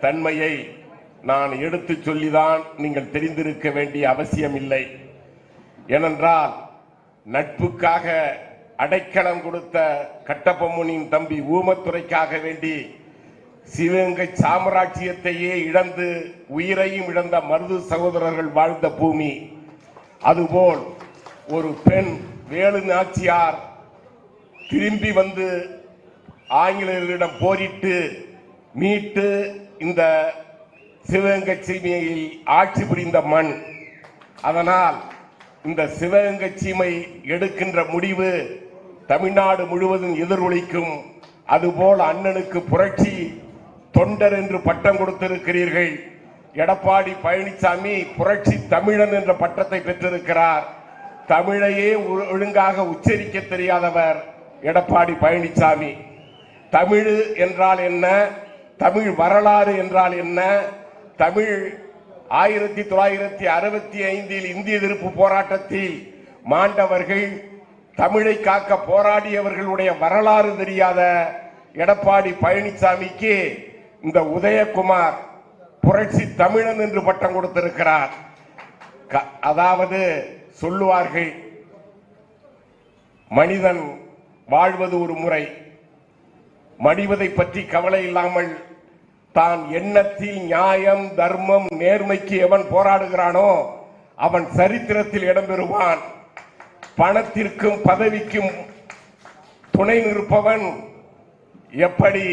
தன்மையை நான் எடுத்துச் சொல்லிதான் நீங்கள் தெரிந்திருக்க வேண்டிய அவசியம் இல்லை ஏனென்றால் நட்புக்காக அடைக்கலம் கொடுத்த கட்டபொம்மனின் தம்பி ஊமத்துறைக்காக வேண்டி சிவகங்கை சாம்ராஜ்யத்தையே இழந்து உயிரையும் இழந்த மருது சகோதரர்கள் வாழ்ந்த பூமி. அதுபோல் ஒரு பெண் வேலு நாச்சியார் திரும்பி வந்து ஆங்கிலேயர்களிடம் போரிட்டு மீட்டு இந்த சிவகங்கை சீமையில் ஆட்சி புரிந்த மண். அதனால் இந்த சிவகங்கை சீமை எடுக்கின்ற முடிவு தமிழ்நாடு முழுவதும் எதிரொலிக்கும். அதுபோல் அண்ணனுக்கு புரட்சி தொண்டர் என்று பட்டம் கொடுத்திருக்கிறீர்கள். எடப்பாடி பழனிசாமி புரட்சி தமிழன் என்ற பட்டத்தை பெற்றிருக்கிறார். தமிழையே ஒழுங்காக உச்சரிக்க தெரியாதவர் எடப்பாடி பழனிசாமி. தமிழ் என்றால் என்ன? தமிழ் வரலாறு என்றால் என்ன? தமிழ் ஆயிரத்தி தொள்ளாயிரத்தி அறுபத்தி ஐந்தில் இந்திய எதிர்ப்பு போராட்டத்தில் மாண்டவர்கள் தமிழை காக்க போராடியவர்களுடைய வரலாறு தெரியாத எடப்பாடி பழனிசாமிக்கு இந்த உதயகுமார் புரட்சி தமிழன் என்று பட்டம் கொடுத்திருக்கிறார். க- அதாவது சொல்லுவார்கள் மனிதன் வாழ்வது ஒரு முறை மடிவதை பற்றி கவலை இல்லாமல் தான் எண்ணத்தில் நியாயம் தர்மம் நேர்மைக்கு எவன் போராடுகிறானோ அவன் சரித்திரத்தில் இடம்பெறுவான் பணத்திற்கும் பதவிக்கும் துணை நிற்பவன் எப்படி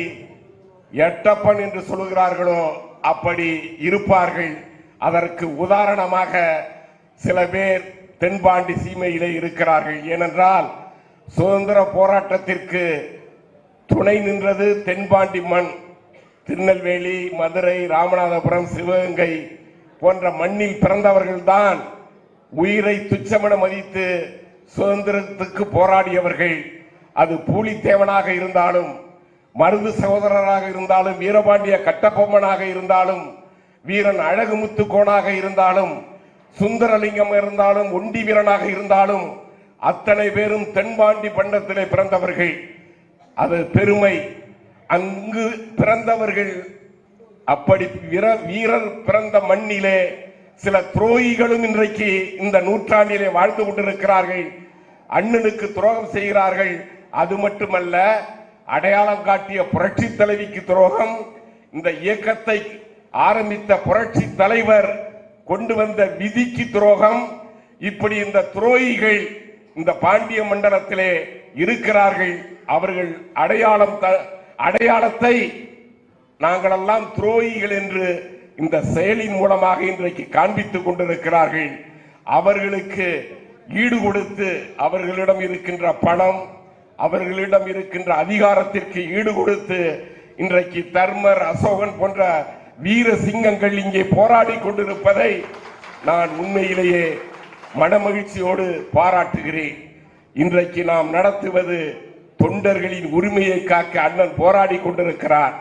எட்டப்பன் என்று சொல்லுகிறார்களோ அப்படி இருப்பார்கள். அதற்கு உதாரணமாக சில பேர் தென்பாண்டி சீமையிலே இருக்கிறார்கள். ஏனென்றால் சுதந்திர போராட்டத்திற்கு துணை நின்றது தென்பாண்டி மண். திருநெல்வேலி மதுரை ராமநாதபுரம் சிவகங்கை போன்ற மண்ணில் பிறந்தவர்கள்தான் உயிரை துச்சமென மதித்து சுதந்திரத்துக்கு போராடியவர்கள். அது பூலித்தேவனாக இருந்தாலும் மருது சகோதரராக இருந்தாலும் வீரபாண்டிய கட்டபொம்மனாக இருந்தாலும் வீரன் அழகுமுத்துக்கோனாக இருந்தாலும் சுந்தரலிங்கம் இருந்தாலும் ஒண்டி வீரனாக இருந்தாலும் அத்தனை பேரும் தென்பாண்டி பண்டத்திலே பிறந்தவர்கள். அது பெருமை. அங்கு பிறந்தவர்கள் அப்படி வீர- வீரர் பிறந்த மண்ணிலே சில துரோகிகளும் இன்றைக்கு இந்த நூற்றாண்டிலே வாழ்ந்து கொண்டிருக்கிறார்கள். அண்ணனுக்கு துரோகம் செய்கிறார்கள். அது மட்டுமல்ல அடையாளம் காட்டிய புரட்சி தலைவிக்கு துரோகம். இந்த இயக்கத்தை ஆரம்பித்த புரட்சி தலைவர் கொண்டு வந்த விதிக்கு துரோகம். இப்படி இந்த துரோகிகள் இந்த பாண்டிய மண்டலத்திலே இருக்கிறார்கள். அவர்கள் அடையாளம் த- அடையாளத்தை நாங்களெல்லாம் துரோகிகள் என்று இந்த செயலின் மூலமாக இன்றைக்கு காண்பித்துக் கொண்டிருக்கிறார்கள். அவர்களுக்கு ஈடு கொடுத்து அவர்களிடம் இருக்கின்ற பணம் அவர்களிடம் இருக்கின்ற அதிகாரத்திற்கு ஈடு கொடுத்து இன்றைக்கு தர்மர் அசோகன் போன்ற வீர சிங்கங்கள் இங்கே போராடி கொண்டிருப்பதை நான் உண்மையிலேயே மனமகிழ்ச்சியோடு பாராட்டுகிறேன். இன்றைக்கு நாம் நடத்துவது தொண்டர்களின் உரிமையை காக்க அண்ணன் போராடி கொண்டிருக்கிறார்.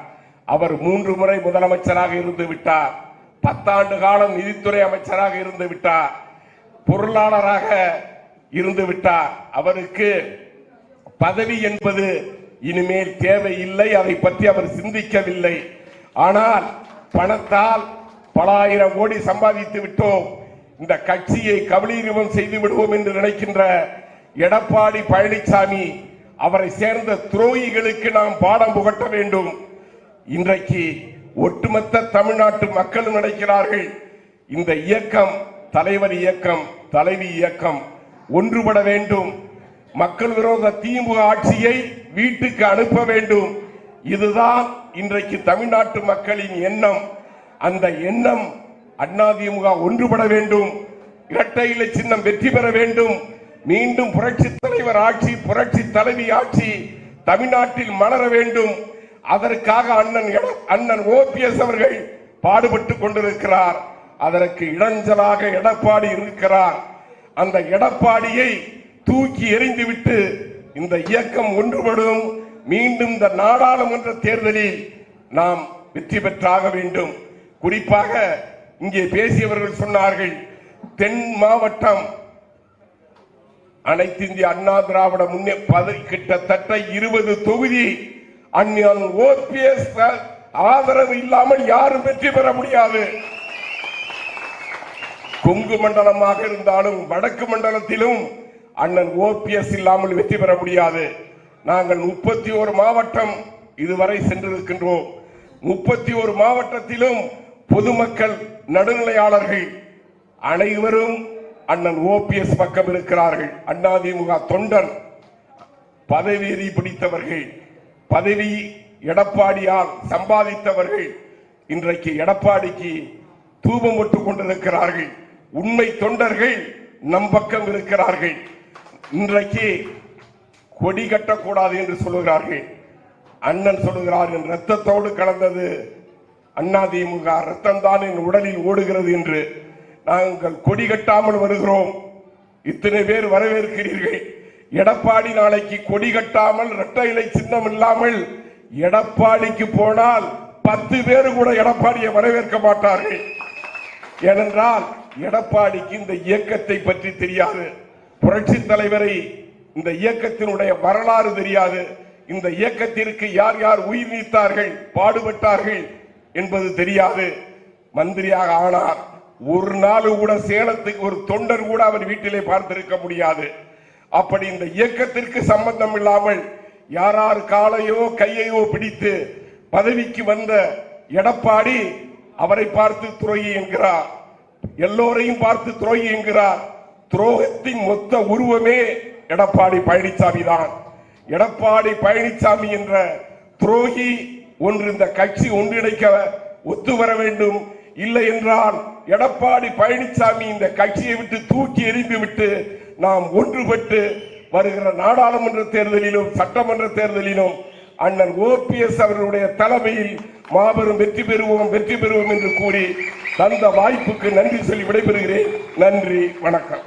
அவர் மூன்று முறை முதலமைச்சராக இருந்து விட்டார். பத்தாண்டு காலம் நிதித்துறை அமைச்சராக இருந்து விட்டார். பொருளாளராக இருந்து விட்டார். அவருக்கு பதவி என்பது இனிமேல் தேவையில்லை. அதை பற்றி அவர் சிந்திக்கவில்லை. ஆனால் பணத்தால் பல ஆயிரம் கோடி சம்பாதித்து விட்டோம். இந்த கட்சியை கபலீகரம் செய்து விடுவோம் என்று நினைக்கின்ற எடப்பாடி பழனிசாமி அவரை சேர்ந்த துரோகிகளுக்கு நாம் பாடம் புகட்ட வேண்டும். இன்றைக்கு ஒட்டுமொத்த தமிழ்நாட்டு மக்களும் நினைக்கிறார்கள் இந்த இயக்கம் தலைவர் இயக்கம் தலைவி இயக்கம் ஒன்றுபட வேண்டும். மக்கள் விரோத திமுக ஆட்சியை வீட்டுக்கு அனுப்ப வேண்டும். இதுதான் இன்றைக்கு தமிழ்நாட்டு மக்களின் எண்ணம். அந்த எண்ணம் அதிமுக ஒன்றுபட வேண்டும். இரட்டை இலை சின்னம் வெற்றி பெற வேண்டும். மீண்டும் புரட்சி தலைவர் ஆட்சி புரட்சி தலைவி ஆட்சி தமிழ்நாட்டில் மலர வேண்டும். அதற்காக அண்ணன் எட- அண்ணன் ஓபிஎஸ் அவர்கள் பாடுபட்டு கொண்டிருக்கிறார். அதற்கு இடைஞ்சலாக எடப்பாடி இருக்கிறார். அந்த எடப்பாடியை தூக்கி எறிந்துவிட்டு இந்த இயக்கம் ஒன்றுபடும். மீண்டும் இந்த நாடாளுமன்ற தேர்தலில் நாம் வெற்றி பெற்றாக வேண்டும். குறிப்பாக இங்கே பேசியவர்கள் சொன்னார்கள் தென் மாவட்டம் அனைத்து இந்திய அண்ணா திராவிட முன்னே கிட்டத்தட்ட இருபது தொகுதி அண்ணன் ஓபிஎஸ் ஆதரவு இல்லாமல் யாரும் வெற்றி பெற முடியாது. கொங்கு மண்டலமாக இருந்தாலும் வடக்கு மண்டலத்திலும் அண்ணன் ஓபிஎஸ் இல்லாமல் வெற்றி பெற முடியாது. நாங்கள் முப்பத்தி ஒரு மாவட்டம் இதுவரை சென்றிருக்கின்றோம். முப்பத்தி ஒரு மாவட்டத்திலும் பொதுமக்கள் நடுநிலையாளர்கள் அனைவரும் அண்ணன் ஓபிஎஸ் பக்கம் இருக்கிறார்கள். அதிமுக தொண்டர் பதவி பிடித்தவர்கள் பதவி எடப்பாடியால் சம்பாதித்தவர்கள் இன்றைக்கு எடப்பாடிக்கு தூபம் விட்டுக் கொண்டிருக்கிறார்கள். உண்மை தொண்டர்கள் நம் பக்கம் இருக்கிறார்கள். இன்றைக்கு கொடி கட்டக்கூடாது என்று சொல்லுகிறார்கள். அண்ணன் சொல்லுகிறார் என் ரத்தத்தோடு கலந்தது அதிமுக ரத்தம் தான் என் உடலில் ஓடுகிறது என்று நாங்கள் கொடி கட்டாமல் வருகிறோம். இத்தனை பேர் வரவேற்கிறீர்கள். எடப்பாடி நாளைக்கு கொடி கட்டாமல் இரட்டை இலை சின்னம் இல்லாமல் எடப்பாடிக்கு போனால் பத்து பேர் கூட எடப்பாடியை வரவேற்க மாட்டார்கள். ஏனென்றால் எடப்பாடிக்கு இந்த இயக்கத்தை பற்றி தெரியாது. புரட்சி தலைவரை இந்த இயக்கத்தினுடைய வரலாறு தெரியாது. இந்த இயக்கத்திற்கு யார் யார் உயிர் நீத்தார்கள் பாடுபட்டார்கள் என்பது தெரியாது. மந்திரியாக ஆனார் ஒரு நாள் கூட சேலத்துக்கு ஒரு தொண்டர் கூட அவர் வீட்டிலே பார்த்திருக்க முடியாது. அப்படி இந்த இயக்கத்திற்கு சம்பந்தம் இல்லாமல் யாரார் காலையோ கையையோ பிடித்து பதவிக்கு வந்த எடப்பாடி அவரை பார்த்து துரோகி என்கிறார். எல்லோரையும் பார்த்து துரோகி என்கிறார். துரோகத்தின் மொத்த உருவமே எடப்பாடி பழனிசாமி தான். எடப்பாடி பழனிசாமி என்ற துரோகி ஒன்று இந்த கட்சி ஒன்றிணைக்க ஒத்து வர வேண்டும் இல்லை என்றால் எடப்பாடி பழனிசாமி இந்த கட்சியை விட்டு தூக்கி எறிந்துவிட்டு நாம் ஒன்றுபட்டு வருகிற நாடாளுமன்ற தேர்தலிலும் சட்டமன்ற தேர்தலிலும் அண்ணன் ஓபிஎஸ் அவர்களுடைய தலைமையில் மாபெரும் வெற்றி பெறுவோம் வெற்றி பெறுவோம் என்று கூறி தந்த வாய்ப்புக்கு நன்றி சொல்லி விடைபெறுகிறேன். நன்றி வணக்கம்.